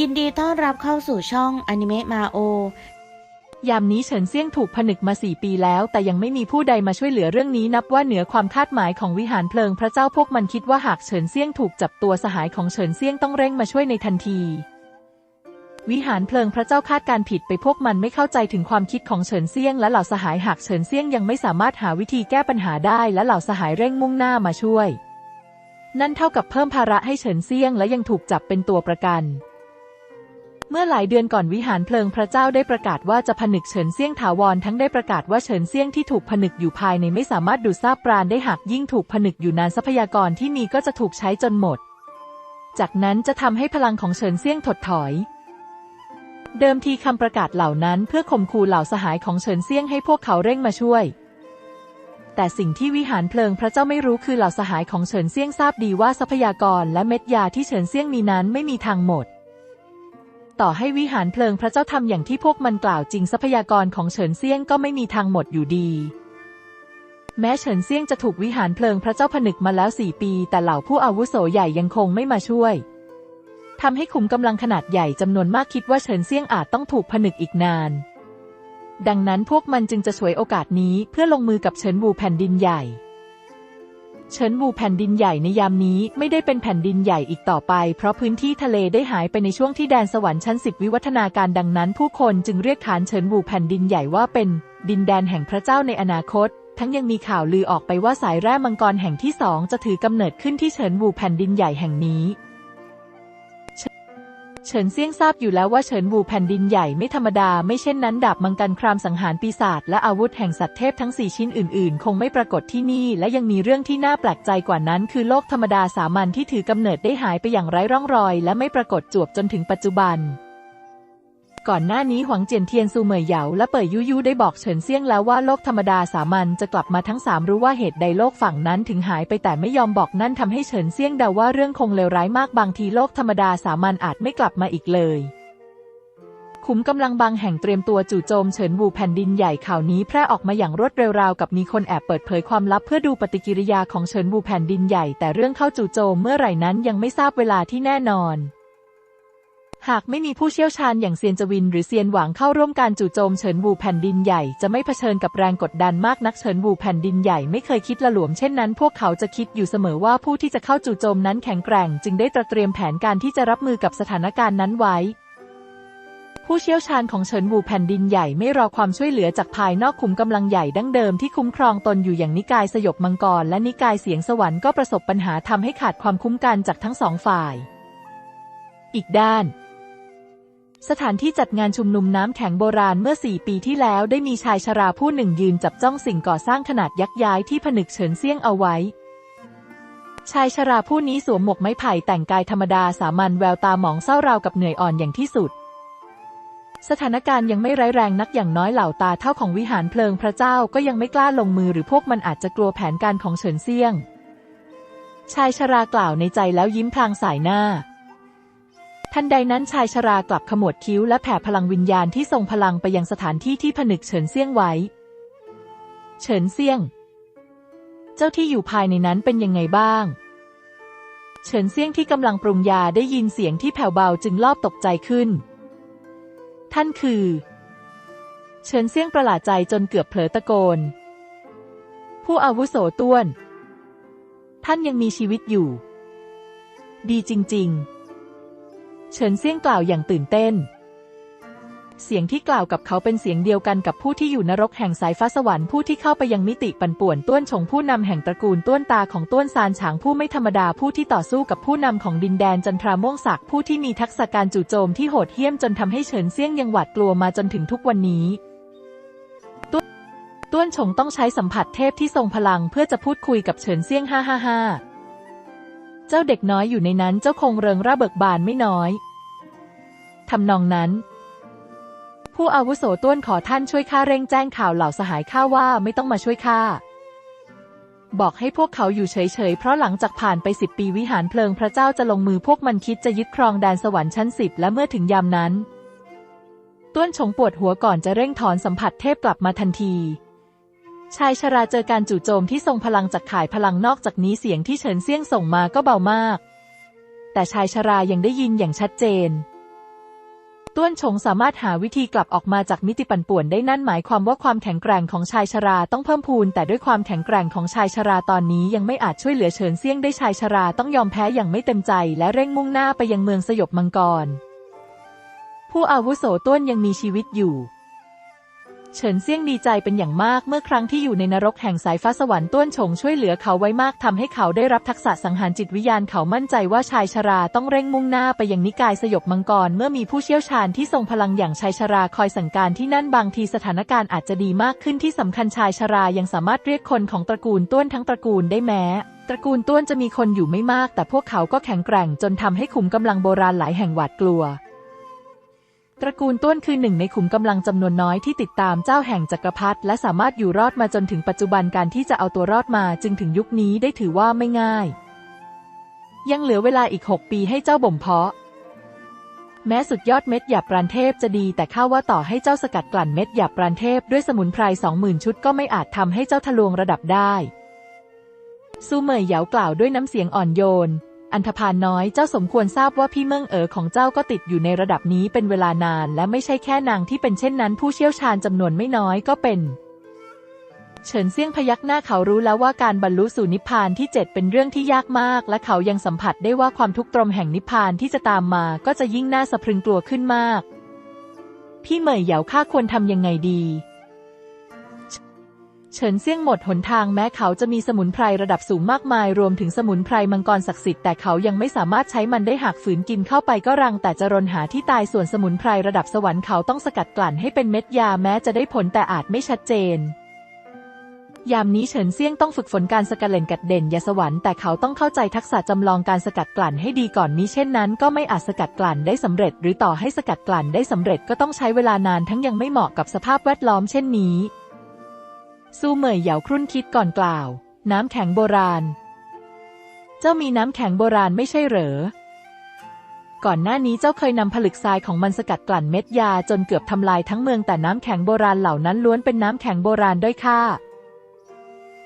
ยินดีต้อนรับเข้าสู่ช่องอนิเมะมาโอ ยามนี้เฉินเซี่ยงถูกผนึกมาสี่ปีแล้ว แต่ยังไม่มีผู้ใดมาช่วยเหลือเรื่องนี้นับว่าเหนือความคาดหมายของวิหารเพลิงพระเจ้าพวกมันคิดว่าหากเฉินเซี่ยงถูกจับตัวสหายของเฉินเซี่ยงต้องเร่งมาช่วยในทันที วิหารเพลิงพระเจ้าคาดการผิดไปพวกมันไม่เข้าใจถึงความคิดของเฉินเซี่ยง และเหล่าสหายหากเฉินเซี่ยงยังไม่สามารถหาวิธีแก้ปัญหาได้ และเหล่าสหายเร่งมุ่งหน้ามาช่วย นั่นเท่ากับเพิ่มภาระให้เฉินเซี่ยง และยังถูกจับเป็นตัวประกัน เมื่อหลายเดือนก่อนวิหารเพลิงพระเจ้าได้ประกาศว่าจะผนึกเฉินเซี่ยงถาวรทั้งได้ประกาศว่าเฉินเซี่ยงที่ถูกผนึกอยู่ภายในไม่สามารถดูดซาบปราณได้หากยิ่งถูกผนึกอยู่นานทรัพยากรที่มีก็จะถูกใช้จนหมด จากนั้นจะทำให้พลังของเฉินเซี่ยงถดถอย เดิมทีคำประกาศเหล่านั้นเพื่อข่มขู่เหล่าสหายของเฉินเซี่ยงให้พวกเขาเร่งมาช่วย แต่สิ่งที่วิหารเพลิงพระเจ้าไม่รู้คือเหล่าสหายของเฉินเซี่ยงทราบดีว่าทรัพยากรและเม็ดยาที่เฉินเซี่ยงมีนั้นไม่มีทางหมด ต่อให้วิหารเพลิงพระเจ้าทำอย่างที่พวกมันกล่าวจริงทรัพยากรของเฉินเซี่ยงก็ไม่มีทางหมดอยู่ดี แม้เฉินเซี่ยงจะถูกวิหารเพลิงพระเจ้าผนึกมาแล้วสี่ปี แต่เหล่าผู้อาวุโสใหญ่ยังคงไม่มาช่วยทำให้ขุมกำลังขนาดใหญ่จำนวนมากคิดว่าเฉินเซี่ยงอาจต้องถูกผนึกอีกนาน ดังนั้นพวกมันจึงจะฉวยโอกาสนี้เพื่อลงมือกับเฉินวูแผ่นดินใหญ่ เฉินบูแผ่นดินใหญ่ในยามนี้ไม่ได้เป็นแผ่นดินใหญ่อีกต่อไป เพราะพื้นที่ทะเลได้หายไปในช่วงที่แดนสวรรค์ชั้นสิบวิวัฒนาการดังนั้น ผู้คนจึงเรียกฐานเฉินบูแผ่นดินใหญ่ว่าเป็น ดินแดนแห่งพระเจ้าในอนาคต ทั้งยังมีข่าวลือออกไปว่าสายแร่มังกรแห่งที่สองจะถือกำเนิดขึ้นที่เฉินบูแผ่นดินใหญ่แห่งนี้ เฉินเซี่ยงทราบอยู่แล้วว่าเฉินวูแผ่นดินใหญ่ไม่ธรรมดา ไม่เช่นนั้นดาบมังกรครามสังหารปีศาจและอาวุธแห่งสัตว์เทพทั้งสี่ชิ้นอื่นๆ คงไม่ปรากฏที่นี่ และยังมีเรื่องที่น่าแปลกใจกว่านั้น คือโลกธรรมดาสามัญที่ถือกำเนิดได้หายไปอย่างไร้ร่องรอย และไม่ปรากฏจวบจนถึงปัจจุบัน ก่อนหน้านี้หวังเจียนเทียนซูเหมยเหยาและเป่ยยุยุได้บอกเฉินเซี่ยงแล้วว่าโลกธรรมดาสามัญจะกลับมาทั้งสามรู้ว่าเหตุใดโลกฝั่งนั้นถึงหายไปแต่ไม่ยอมบอกนั่นทำให้เฉินเซี่ยงเดาว่าเรื่องคงเลวร้ายมากบางทีโลกธรรมดาสามัญอาจไม่กลับมาอีกเลยขุมกำลังบางแห่งเตรียมตัวจู่โจมเฉินวูแผ่นดินใหญ่ข่าวนี้แพร่ออกมาอย่างรวดเร็วราวกับมีคนแอบเปิดเผยความลับเพื่อดูปฏิกิริยาของเฉินวูแผ่นดินใหญ่แต่เรื่องเข้าจู่โจมเมื่อไหร่นั้นยังไม่ทราบเวลาที่แน่นอน หากไม่มีผู้เชี่ยวชาญอย่างเซียนจวิน หรือเซียนหวังเข้าร่วมการจู่โจมเฉินวูแผ่นดินใหญ่จะไม่เผชิญกับแรงกดดันมากนักเฉินวูแผ่นดินใหญ่ไม่เคยคิดละหลวมเช่นนั้นพวกเขาจะคิดอยู่เสมอว่าผู้ที่จะเข้าจู่โจมนั้นแข็งแกร่ง จึงได้ตระเตรียมแผนการที่จะรับมือกับสถานการณ์นั้นไว้ ผู้เชี่ยวชาญของเฉินวูแผ่นดินใหญ่ไม่รอความช่วยเหลือจากภายนอกคุมกำลังใหญ่ดั้งเดิมที่คุ้มครองตนอยู่อย่างนิกายสยบมังกรและนิกายเสียงสวรรค์ก็ประสบปัญหาทำให้ขาดความคุ้มกันจากทั้งสองฝ่าย อีกด้าน สถานที่จัดงานชุมนุมน้ำแข็งโบราณเมื่อสี่ปีที่แล้วได้มีชายชราผู้หนึ่งยืนจับจ้องสิ่งก่อสร้างขนาดยักษ์ย้ายที่ผนึกเฉินเซี่ยงเอาไว้ ชายชราผู้นี้สวมหมวกไม้ไผ่แต่งกายธรรมดาสามัญแววตาหมองเศร้าราวกับเหนื่อยอ่อนอย่างที่สุด สถานการณ์ยังไม่ร้ายแรงนักอย่างน้อยเหล่าตาเท่าของวิหารเพลิงพระเจ้าก็ยังไม่กล้าลงมือหรือพวกมันอาจจะกลัวแผนการของเฉินเซี่ยง ชายชรากล่าวในใจแล้วยิ้มพลางสายหน้า ทันใดนั้นชายชรากลับขมวดคิ้วและแผ่พลังวิญญาณที่ทรงพลังไปยังสถานที่ที่ผนึกเฉินเซี่ยงไว้ เฉินเซี่ยง เจ้าที่อยู่ภายในนั้นเป็นยังไงบ้าง เฉินเซี่ยงที่กำลังปรุงยาได้ยินเสียงที่แผ่วเบาจึงลอบตกใจขึ้น ท่านคือ เฉินเซี่ยงประหลาดใจจนเกือบเผลอตะโกน ผู้อาวุโสต้วน ท่านยังมีชีวิตอยู่ ดีจริง ๆ เฉินเซี่ยงกล่าวอย่างตื่นเต้น เสียงที่กล่าวกับเขาเป็นเสียงเดียวกันกับผู้ที่อยู่นรกแห่งสายฟ้าสวรรค์ผู้ที่เข้าไปยังมิติปั่นป่วนต้วนชงผู้นำแห่งตระกูลต้วนตาของต้วนซานฉางผู้ไม่ธรรมดาผู้ที่ต่อสู้กับผู้นำของดินแดนจันทราม่วงศักดิ์ผู้ที่มีทักษะการจู่โจมที่โหดเหี้ยมจนทำให้เฉินเซี่ยงยังหวาดกลัวมาจนถึงทุกวันนี้ต้วนชงต้องใช้สัมผัสเทพที่ทรงพลังเพื่อจะพูดคุยกับเฉินเซี่ยงฮ่าฮ่าฮ่า จ้าเด็กน้อยอยู่ในนั้นเจ้าคงเริงร่าเบิกบานไม่น้อยทำนองนั้น ผู้อาวุโสต้วนขอท่านช่วยข้าเร่งแจ้งข่าวเหล่าสหายข้าว่าไม่ต้องมาช่วยข้าบอกให้พวกเขาอยู่เฉยๆ เพราะหลังจากผ่านไปสิบปีวิหารเพลิงพระเจ้าจะลงมือพวกมันคิดจะยึดครองแดนสวรรค์ชั้นสิบและเมื่อถึงยามนั้น ต้วนชงปวดหัวก่อนจะเร่งถอนสัมผัสเทพกลับมาทันที ชายชราเจอการจู่โจมที่ทรงพลังจากข่ายพลังนอกจากนี้เสียงที่เฉินเซี่ยงส่งมาก็เบามาก แต่ชายชรายังได้ยินอย่างชัดเจน ต้วนชงสามารถหาวิธีกลับออกมาจากมิติปั่นป่วนได้นั่นหมายความว่าความแข็งแกร่งของชายชราต้องเพิ่มพูน แต่ด้วยความแข็งแกร่งของชายชราตอนนี้ยังไม่อาจช่วยเหลือเฉินเซี่ยงได้ชายชราต้องยอมแพ้อย่างไม่เต็มใจ และเร่งมุ่งหน้าไปยังเมืองสยบมังกร ผู้อาวุโสต้วนยังมีชีวิตอยู่ เฉินเซี่ยงดีใจเป็นอย่างมากเมื่อครั้งที่อยู่ในนรกแห่งสายฟ้าสวรรค์ต้วนชงช่วยเหลือเขาไว้มากทำให้เขาได้รับทักษะสังหารจิตวิญญาณเขามั่นใจว่าชายชราต้องเร่งมุ่งหน้าไปยังนิกายสยบมังกรเมื่อมีผู้เชี่ยวชาญที่ทรงพลังอย่างชายชราคอยสั่งการที่นั่นบางทีสถานการณ์อาจจะดีมากขึ้นที่สำคัญชายชรายังสามารถเรียกคนของตระกูลต้วนทั้งตระกูลได้แม้ตระกูลต้วนจะมีคนอยู่ไม่มาก แต่พวกเขาก็แข็งแกร่งจนทำให้ขุมกำลังโบราณหลายแห่งหวาดกลัว ตระกูลต้วนคือหนึ่งในขุมกำลังจำนวนน้อยที่ติดตามเจ้าแห่งจักรพรรดิและสามารถอยู่รอดมาจนถึงปัจจุบันการที่จะเอาตัวรอดมาจึงถึงยุคนี้ได้ถือว่าไม่ง่าย ยังเหลือเวลาอีก 6 ปีให้เจ้าบ่มเพาะ แม้สุดยอดเม็ดหยาบปราณเทพจะดีแต่ข้าว่าต่อให้เจ้าสกัดกลั่นเม็ดหยาบปราณเทพด้วยสมุนไพรสองหมื่นชุดก็ไม่อาจทำให้เจ้าทะลวงระดับได้ซูเหมยเหยากล่าวด้วยน้ำเสียงอ่อนโยน อันธพาลน้อยเจ้าสมควรทราบว่าพี่เมืองเอ๋อของเจ้าก็ติดอยู่ในระดับนี้เป็นเวลานาน และไม่ใช่แค่นางที่เป็นเช่นนั้นผู้เชี่ยวชาญจำนวนไม่น้อยก็เป็น เฉินเซี่ยงพยักหน้าเขารู้แล้วว่าการบรรลุสู่นิพพานที่เจ็ดเป็นเรื่องที่ยากมาก และเขายังสัมผัสได้ว่าความทุกข์ตรมแห่งนิพพานที่จะตามมาก็จะยิ่งน่าสะพรึงกลัวขึ้นมาก พี่เหมยเหยาข้าควรทำยังไงดี เฉินเซี่ยงหมดหนทางแม้เขาจะมีสมุนไพรระดับสูงมากมาย รวมถึงสมุนไพรมังกรศักดิ์สิทธิ์แต่เขายังไม่สามารถใช้มันได้หากฝืนกินเข้าไปก็รังแต่จะรนหาที่ตายส่วนสมุนไพรระดับสวรรค์เขาต้องสกัดกลั่นให้เป็นเม็ดยาแม้จะได้ผลแต่อาจไม่ชัดเจน ยามนี้เฉินเซี่ยงต้องฝึกฝนการสกัดเล่นกัดเด่นยาสวรรค์แต่เขาต้องเข้าใจทักษะจำลองการสกัดกลั่นให้ดีก่อนมิเช่นนั้น ก็ไม่อาจสกัดกลั่นได้สำเร็จ หรือต่อให้สกัดกลั่นได้สำเร็จก็ต้องใช้เวลานานทั้งยังไม่เหมาะกับสภาพแวดล้อมเช่นนี้ ซูเหมยเหยาครุ่นคิดก่อนกล่าว น้ำแข็งโบราณ เจ้ามีน้ำแข็งโบราณไม่ใช่เหรอ ก่อนหน้านี้เจ้าเคยนำผลึกทรายของมันสกัดกลั่นเม็ดยาจนเกือบทำลายทั้งเมืองแต่น้ำแข็งโบราณเหล่านั้นล้วนเป็นน้ำแข็งโบราณด้อยค่า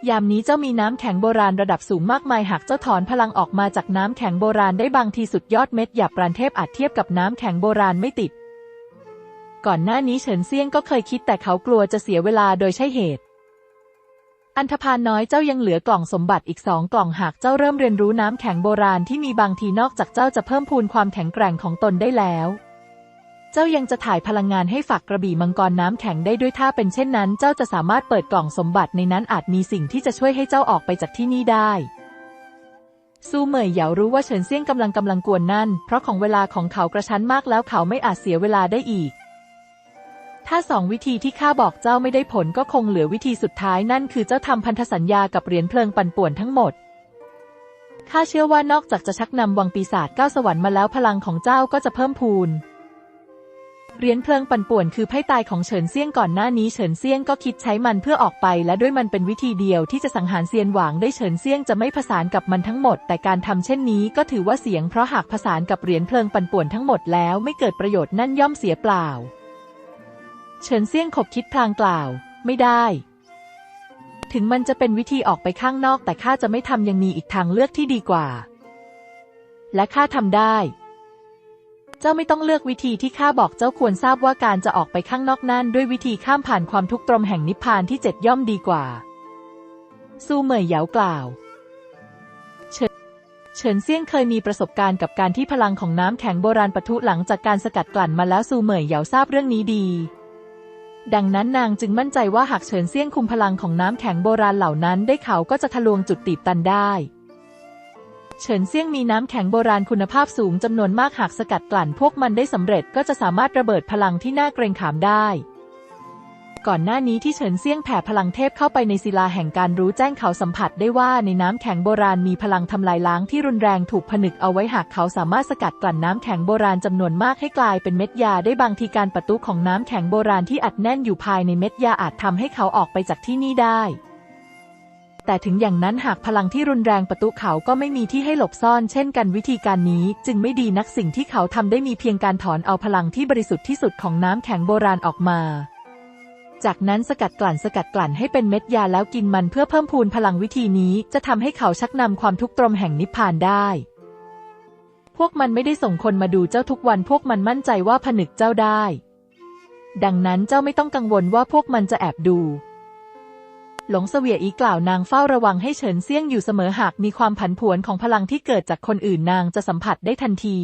ยามนี้เจ้ามีน้ำแข็งโบราณระดับสูงมากมายหากเจ้าถอนพลังออกมาจากน้ำแข็งโบราณได้บางทีสุดยอดเม็ดหยาบปรานเทพอาจเทียบกับน้ำแข็งโบราณไม่ติด ก่อนหน้านี้เฉินเซียงก็เคยคิดแต่เขากลัวจะเสียเวลาโดยใช่เหตุ อันธพาลน้อยเจ้ายังเหลือกล่องสมบัติอีกสองกล่องหากเจ้าเริ่มเรียนรู้น้ำแข็งโบราณที่มีบางทีนอกจากเจ้าจะเพิ่มพูนความแข็งแกร่งของตนได้แล้ว เจ้ายังจะถ่ายพลังงานให้ฝักกระบี่มังกรน้ำแข็งได้ด้วยถ้าเป็นเช่นนั้น เจ้าจะสามารถเปิดกล่องสมบัติในนั้นอาจมีสิ่งที่จะช่วยให้เจ้าออกไปจากที่นี่ได้ซูเหมยเหยารู้ว่าเฉินเซี่ยงกำลังกำลังกวนนั่น เพราะของเวลาของเขากระชั้นมากแล้วเขาไม่อาจเสียเวลาได้อีก ถ้าสองวิธีที่ข้าบอกเจ้าไม่ได้ผลก็คงเหลือวิธีสุดท้ายนั่นคือเจ้าทำพันธสัญญากับเหรียญเพลิงปั่นป่วนทั้งหมดข้าเชื่อว่านอกจากจะชักนำวังปีศาจเก้าสวรรค์มาแล้วพลังของเจ้าก็จะเพิ่มพูน เหรียญเพลิงปั่นป่วนคือไพ่ตายของเฉินเซี่ยงก่อนหน้านี้เฉินเซี่ยงก็คิดใช้มันเพื่อออกไป และด้วยมันเป็นวิธีเดียวที่จะสังหารเซียนหวางได้เฉินเซี่ยงจะไม่ผสานกับมันทั้งหมด แต่การทำเช่นนี้ก็ถือว่าเสียงเพราะหากผสานกับเหรียญเพลิงปั่นป่วนทั้งหมดแล้วไม่เกิดประโยชน์นั่นย่อมเสียเปล่า เฉินเซี่ยงขบคิดพลางกล่าว ไม่ได้ ถึงมันจะเป็นวิธีออกไปข้างนอกแต่ข้าจะไม่ทำยังมีอีกทางเลือกที่ดีกว่า และข้าทำได้ เจ้าไม่ต้องเลือกวิธีที่ข้าบอกเจ้าควรทราบว่าการจะออกไปข้างนอกนั่นด้วยวิธีข้ามผ่านความทุกข์ตรมแห่งนิพพานที่เจ็ดย่อมดีกว่า ซูเหมยเหยากล่าวเฉินเซี่ยงเคยมีประสบการณ์กับการที่พลังของน้ำแข็งโบราณปะทุหลังจากการสกัดกลั่นมาแล้วซูเหมยเหยาทราบเรื่องนี้ดี ดังนั้นนางจึงมั่นใจว่าหากเฉินเซี่ยงคุมพลังของน้ำแข็งโบราณเหล่านั้นได้เขาก็จะทะลวงจุดตีบตันได้ เฉินเซี่ยงมีน้ำแข็งโบราณคุณภาพสูงจำนวนมากหากสกัดกลั่นพวกมันได้สำเร็จก็จะสามารถระเบิดพลังที่น่าเกรงขามได้ ก่อนหน้านี้ที่เฉินเซี่ยงแผ่พลังเทพเข้าไปในศิลาแห่งการรู้แจ้งเขาสัมผัสได้ว่าในน้ำแข็งโบราณมีพลังทำลายล้างที่รุนแรงถูกผนึกเอาไว้หากเขาสามารถสกัดกลั่นน้ำแข็งโบราณจำนวนมากให้กลายเป็นเม็ดยาได้บางทีการประตุของน้ำแข็งโบราณที่อัดแน่นอยู่ภายในเม็ดยาอาจทำให้เขาออกไปจากที่นี่ได้แต่ถึงอย่างนั้นหากพลังที่รุนแรงประตุเขาก็ไม่มีที่ให้หลบซ่อนเช่นกันวิธีการนี้ จึงไม่ดีนักสิ่งที่เขาทำได้มีเพียงการถอนเอาพลังที่บริสุทธิ์ที่สุดของน้ำแข็งโบราณออกมา จากนั้นสกัดกลั่นสกัดกลั่นให้เป็นเม็ดยาแล้วกินมันเพื่อเพิ่มพูนพลังวิธีนี้ จะทำให้เขาชักนำความทุกข์ตรมแห่งนิพพานได้ พวกมันไม่ได้ส่งคนมาดูเจ้าทุกวัน พวกมันมั่นใจว่าผนึกเจ้าได้ ดังนั้นเจ้าไม่ต้องกังวลว่าพวกมันจะแอบดู หลงเสวียอีกล่าวนางเฝ้าระวังให้เฉินเซี่ยงอยู่เสมอหากมีความผันผวนของพลังที่เกิดจากคนอื่นนางจะสัมผัสได้ทันที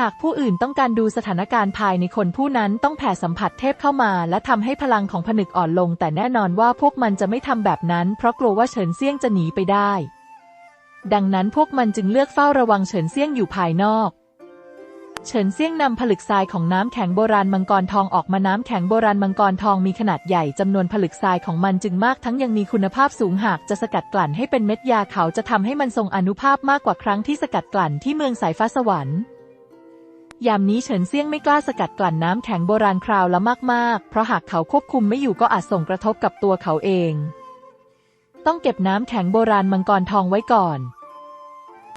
หากผู้อื่นต้องการดูสถานการณ์ภายในคนผู้นั้นต้องแผ่สัมผัสเทพเข้ามา และทำให้พลังของผนึกอ่อนลง แต่แน่นอนว่าพวกมันจะไม่ทำแบบนั้น เพราะกลัวว่าเฉินเซี่ยงจะหนีไปได้ ดังนั้นพวกมันจึงเลือกเฝ้าระวังเฉินเซี่ยงอยู่ภายนอกเฉินเซี่ยงนำผลึกทรายของน้ำแข็งโบราณมังกรทองออกมาน้ำแข็งโบราณมังกรทองมีขนาดใหญ่จำนวนผลึกทรายของมันจึงมากทั้งยังมีคุณภาพสูงหากจะสกัดกลั่นให้เป็นเม็ดยาเขาจะทำให้มันทรงอนุภาพมากกว่าครั้งที่สกัดกลั่นที่เมืองสายฟ้าสวรรค์ ยามนี้เฉินเซี่ยงไม่กล้าสกัดกลั่นน้ำแข็งโบราณคราวละมากๆ เพราะหากเขาควบคุมไม่อยู่ก็อาจส่งกระทบกับตัวเขาเอง ต้องเก็บน้ำแข็งโบราณมังกรทองไว้ก่อน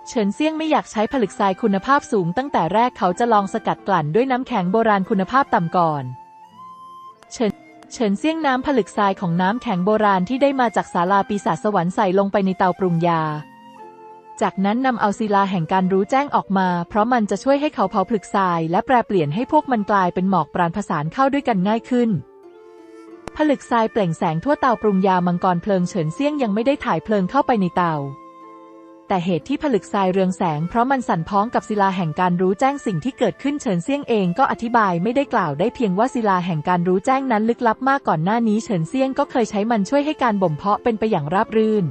เฉินเซี่ยงไม่อยากใช้ผลึกทรายคุณภาพสูงตั้งแต่แรกเขาจะลองสกัดกลั่นด้วยน้ำแข็งโบราณคุณภาพต่ำก่อน เฉินเฉินเซี่ยงน้ำผลึกทรายของน้ำแข็งโบราณที่ได้มาจากศาลาปีศาจสวรรค์ใส่ลงไปในเตาปรุงยา จากนั้นนำเอาศิลาแห่งการรู้แจ้งออกมา เพราะมันจะช่วยให้เขาเผาผลึกทราย และแปรเปลี่ยนให้พวกมันกลายเป็นหมอกปราณผสานเข้าด้วยกันง่ายขึ้น ผลึกทรายเปล่งแสงทั่วเตาปรุงยามังกรเพลิงเฉินเซี่ยงยังไม่ได้ถ่ายเพลิงเข้าไปในเตา แต่เหตุที่ผลึกทรายเรืองแสง เพราะมันสั่นพ้องกับศิลาแห่งการรู้แจ้งสิ่งที่เกิดขึ้นเฉินเซี่ยงเองก็อธิบายไม่ได้กล่าวได้เพียงว่าศิลาแห่งการรู้แจ้งนั้นลึกลับมากก่อนหน้านี้เฉินเซี่ยงก็เคยใช้มันช่วยให้การบ่มเพาะเป็นไปอย่างราบรื่น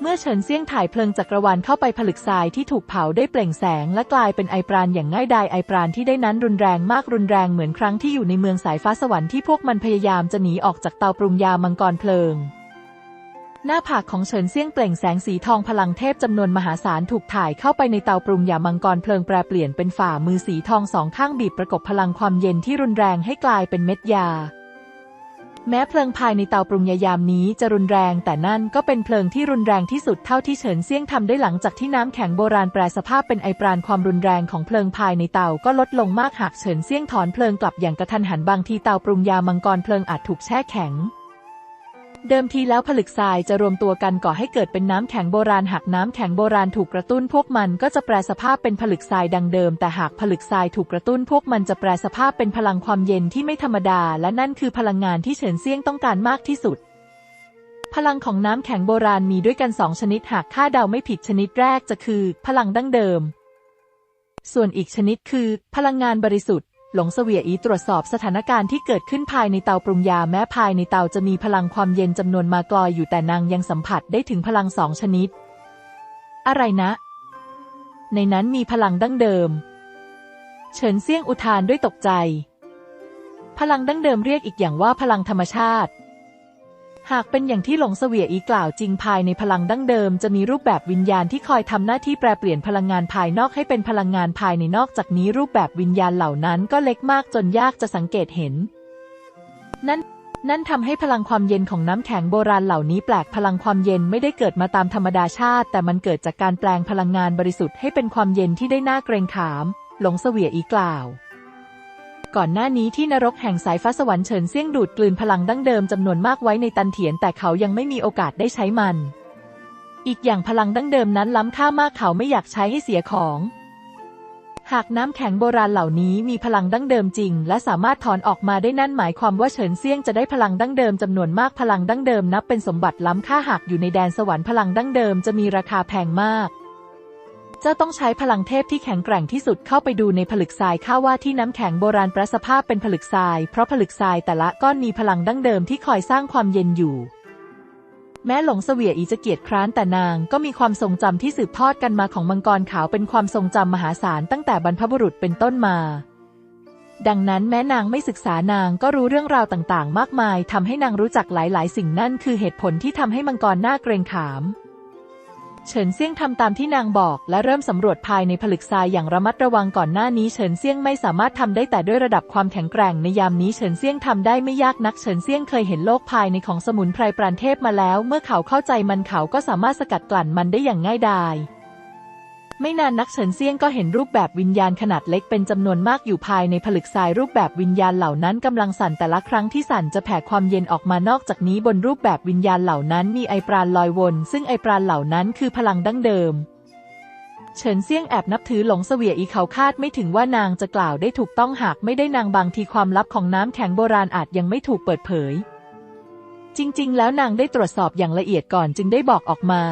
เมื่อเฉินเซี่ยงถ่ายเพลิงจักรวาลเข้าไปผลึกทรายที่ถูกเผาได้เปล่งแสง และกลายเป็นไอปราณอย่างง่ายดายไอปราณที่ได้นั้นรุนแรงมากรุนแรงเหมือนครั้งที่อยู่ในเมืองสายฟ้าสวรรค์ที่พวกมันพยายามจะหนีออกจากเตาปรุงยามังกรเพลิง หน้าผากของเฉินเซี่ยงเปล่งแสงสีทองพลังเทพจำนวนมหาศาลถูกถ่ายเข้าไปในเตาปรุงยามังกรเพลิงแปรเปลี่ยนเป็นฝ่ามือสีทองสองข้างบีบประกบพลังความเย็นที่รุนแรงให้กลายเป็นเม็ดยา แม้เพลิงภายในเตาปรุงยายามนี้จะรุนแรง แต่นั่นก็เป็นเพลิงที่รุนแรงที่สุดเท่าที่เฉินเซี่ยงทำได้หลังจากที่น้ำแข็งโบราณแปรสภาพเป็นไอปราณความรุนแรงของเพลิงภายในเตาก็ลดลงมากหากเฉินเซี่ยงถอนเพลิงกลับอย่างกระทันหันบางทีเตาปรุงยามังกรเพลิงอาจถูกแช่แข็ง เดิมทีแล้วผลึกทรายจะรวมตัวกันก่อให้เกิดเป็นน้ำแข็งโบราณหากน้ำแข็งโบราณถูกกระตุ้นพวกมันก็จะแปรสภาพเป็นผลึกทรายดังเดิม แต่หากผลึกทรายถูกกระตุ้นพวกมันจะแปรสภาพเป็นพลังความเย็นที่ไม่ธรรมดา และนั่นคือพลังงานที่เฉินเซียงต้องการมากที่สุด พลังของน้ำแข็งโบราณมีด้วยกันสองชนิดหากคาดเดาไม่ผิดชนิดแรกจะคือ พลังดั้งเดิม ส่วนอีกชนิดคือ พลังงานบริสุทธิ์ หลงเสวียอีตรวจสอบสถานการณ์ที่เกิดขึ้นภายในเตาปรุงยาแม้ภายในเตาจะมีพลังความเย็นจำนวนมากลอยอยู่แต่นางยังสัมผัสได้ถึงพลังสองชนิด อะไรนะ ในนั้นมีพลังดั้งเดิม เฉินเซี่ยงอุทานด้วยตกใจ พลังดั้งเดิมเรียกอีกอย่างว่าพลังธรรมชาติ หากเป็นอย่างที่หลงเสวียอีกล่าวจริงภายในพลังดั้งเดิมจะมีรูปแบบวิญญาณที่คอยทำหน้าที่แปรเปลี่ยนพลังงานภายนอกให้เป็นพลังงานภายในนอกจากนี้รูปแบบวิญญาณเหล่านั้นก็เล็กมากจนยากจะสังเกตเห็น นั่นนั่นทำให้พลังความเย็นของน้ำแข็งโบราณเหล่านี้แปลกพลังความเย็นไม่ได้เกิดมาตามธรรมดาชาติ แต่มันเกิดจากการแปลงพลังงานบริสุทธิ์ให้เป็นความเย็นที่ได้น่าเกรงขาม หลงเสวียอีกล่าว ก่อนหน้านี้ที่นรกแห่งสายฟ้าสวรรค์เฉินเซี่ยงดูดกลืนพลังดั้งเดิมจำนวนมากไว้ในตันเถียนแต่เขายังไม่มีโอกาสได้ใช้มัน อีกอย่างพลังดั้งเดิมนั้นล้ำค่ามากเขาไม่อยากใช้ให้เสียของ หากน้ำแข็งโบราณเหล่านี้มีพลังดั้งเดิมจริง และสามารถถอนออกมาได้นั่นหมายความว่าเฉินเซี่ยงจะได้พลังดั้งเดิมจำนวนมากพลังดั้งเดิมนับเป็นสมบัติล้ำค่าหากอยู่ในแดนสวรรค์พลังดั้งเดิมจะมีราคาแพงมาก เจ้าต้องใช้พลังเทพที่แข็งแกร่งที่สุดเข้าไปดูในผลึกทรายข้าว่าที่น้ำแข็งโบราณประสภาพเป็นผลึกทราย เพราะผลึกทรายแต่ละก้อนมีพลังดั้งเดิมที่คอยสร้างความเย็นอยู่ แม้หลงเสวียอีจะเกียจคร้านแต่นางก็มีความทรงจำที่สืบทอดกันมาของมังกรขาวเป็นความทรงจำมหาศาลตั้งแต่บรรพบุรุษเป็นต้นมาดังนั้นแม้นางไม่ศึกษานางก็รู้เรื่องราวต่างๆ มากมายทำให้นางรู้จักหลายๆ สิ่งนั่นคือเหตุผลที่ทำให้มังกรหน่าเกรงขาม เฉินเซี่ยงทำตามที่นางบอกและเริ่มสำรวจภายในผลึกทรายอย่างระมัดระวังก่อนหน้านี้เฉินเซี่ยงไม่สามารถทำได้แต่ด้วยระดับความแข็งแกร่งในยามนี้เฉินเซี่ยงทำได้ไม่ยากนักเฉินเซี่ยงเคยเห็นโลกภายในของสมุนไพรปราณเทพมาแล้ว เมื่อเขาเข้าใจมันเขาก็สามารถสกัดกลั่นมันได้อย่างง่ายดาย ไม่นานนักเฉินเซียงก็เห็นรูปแบบวิญญาณขนาดเล็กเป็นจำนวนมากอยู่ภายในผลึกทรายรูปแบบวิญญาณเหล่านั้นกำลังสั่นแต่ละครั้งที่สั่นจะแผ่ความเย็นออกมานอกจากนี้บนรูปแบบวิญญาณเหล่านั้นมีไอปราณลอยวน ซึ่งไอปราณเหล่านั้นคือพลังดั้งเดิม เฉินเซียงแอบนับถือหลงเสวียอีเขาคาดไม่ถึงว่านางจะกล่าวได้ถูกต้องหากไม่ได้นางบางทีความลับของน้ำแข็งโบราณอาจยังไม่ถูกเปิดเผย จริง ๆ แล้วนางได้ตรวจสอบอย่างละเอียดก่อนจึงได้บอกออกมา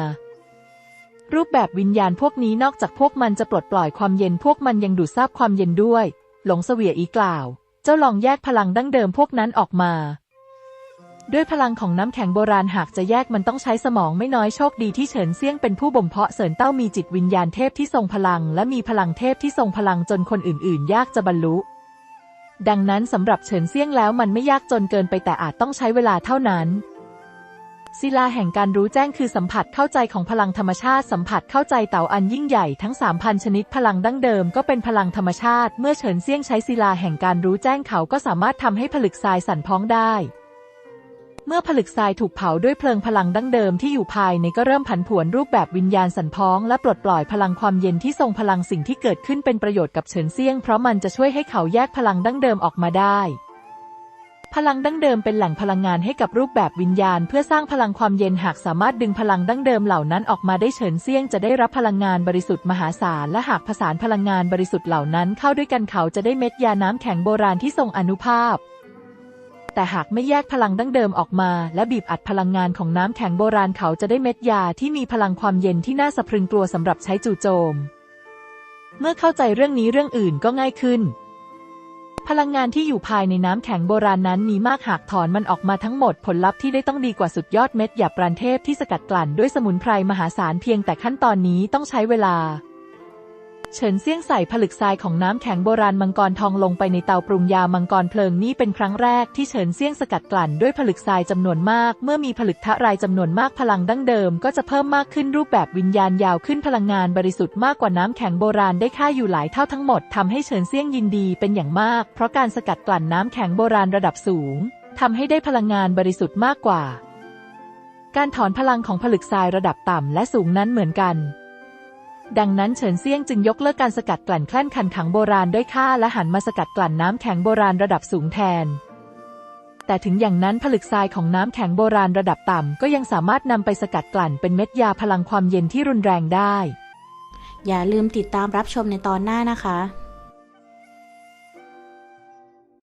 รูปแบบวิญญาณพวกนี้นอกจากพวกมันจะปลดปล่อยความเย็นพวกมันยังดูดซาบความเย็นด้วย หลงเสวียอีกล่าว เจ้าลองแยกพลังดั้งเดิมพวกนั้นออกมา ด้วยพลังของน้ำแข็งโบราณหากจะแยกมันต้องใช้สมองไม่น้อยโชคดีที่เฉินเซี่ยงเป็นผู้บ่มเพาะเสริญเต้ามีจิตวิญญาณเทพที่ทรงพลัง และมีพลังเทพที่ทรงพลังจนคนอื่น ๆ ยากจะบรรลุ ดังนั้นสำหรับเฉินเซี่ยงแล้วมันไม่ยากจนเกินไปแต่อาจต้องใช้เวลาเท่านั้น ศิลาแห่งการรู้แจ้งคือสัมผัสเข้าใจของพลังธรรมชาติสัมผัสเข้าใจเต่าอันยิ่งใหญ่ทั้ง 3,000 ชนิดพลังดั้งเดิมก็เป็นพลังธรรมชาติ เมื่อเฉินเซี่ยงใช้ศิลาแห่งการรู้แจ้งเขาก็สามารถทำให้ผลึกทรายสั่นพ้องได้ เมื่อผลึกทรายถูกเผาด้วยเพลิงพลังดั้งเดิมที่อยู่ภายในก็เริ่มผันผวนรูปแบบวิญญาณสั่นพ้อง และปลดปล่อยพลังความเย็นที่ทรงพลังสิ่งที่เกิดขึ้นเป็นประโยชน์กับเฉินเซี่ยงเพราะมันจะช่วยให้เขาแยกพลังดั้งเดิมออกมาได้ พลังดั้งเดิมเป็นแหล่งพลังงานให้กับรูปแบบวิญญาณ เพื่อสร้างพลังความเย็นหากสามารถดึงพลังดั้งเดิมเหล่านั้นออกมาได้เฉินเซี่ยงจะได้รับพลังงานบริสุทธิ์มหาศาลและหากผสานพลังงานบริสุทธิ์เหล่านั้นเข้าด้วยกันเขาจะได้เม็ดยาน้ำแข็งโบราณที่ทรงอนุภาพ แต่หากไม่แยกพลังดั้งเดิมออกมา และบีบอัดพลังงานของน้ำแข็งโบราณเขาจะได้เม็ดยาที่มีพลังความเย็นที่น่าสะพรึงกลัวสำหรับใช้จู่โจม เมื่อเข้าใจเรื่องนี้เรื่องอื่นก็ง่ายขึ้น พลังงานที่อยู่ภายในน้ำแข็งโบราณนั้นมีมากหากถอนมันออกมาทั้งหมดผลลัพธ์ที่ได้ต้องดีกว่าสุดยอดเม็ดหยาบปรานเทพที่สกัดกลั่นด้วยสมุนไพรมหาศาลเพียงแต่ขั้นตอนนี้ต้องใช้เวลา เฉินเซี่ยงใส่ผลึกทรายของน้ำแข็งโบราณมังกรทองลงไปในเตาปรุงยามังกรเพลิงนี่เป็นครั้งแรกที่เฉินเซี่ยงสกัดกลั่นด้วยผลึกทรายจำนวนมาก เมื่อมีผลึกทะรายจำนวนมากพลังดั้งเดิม ก็จะเพิ่มมากขึ้นรูปแบบวิญญาณยาวขึ้นพลังงานบริสุทธิ์มากกว่าน้ำแข็งโบราณได้ค่าอยู่หลายเท่าทั้งหมดทำให้เฉินเซี่ยงยินดีเป็นอย่างมาก เพราะการสกัดกลั่นน้ำแข็งโบราณระดับสูงทำให้ได้พลังงานบริสุทธิ์มากกว่า การถอนพลังของผลึกทรายระดับต่ำและสูงนั้นเหมือนกัน ดังนั้นเฉินเซี่ยงจึงยกเลิกการสกัดกลั่นแคล่นขันขังโบราณด้วยค่าและหันมาสกัดกลั่นน้ำแข็งโบราณระดับสูงแทน แต่ถึงอย่างนั้นผลึกทรายของน้ำแข็งโบราณระดับต่ำก็ยังสามารถนำไปสกัดกลั่นเป็นเม็ดยาพลังความเย็นที่รุนแรงได้ อย่าลืมติดตามรับชมในตอนหน้านะคะ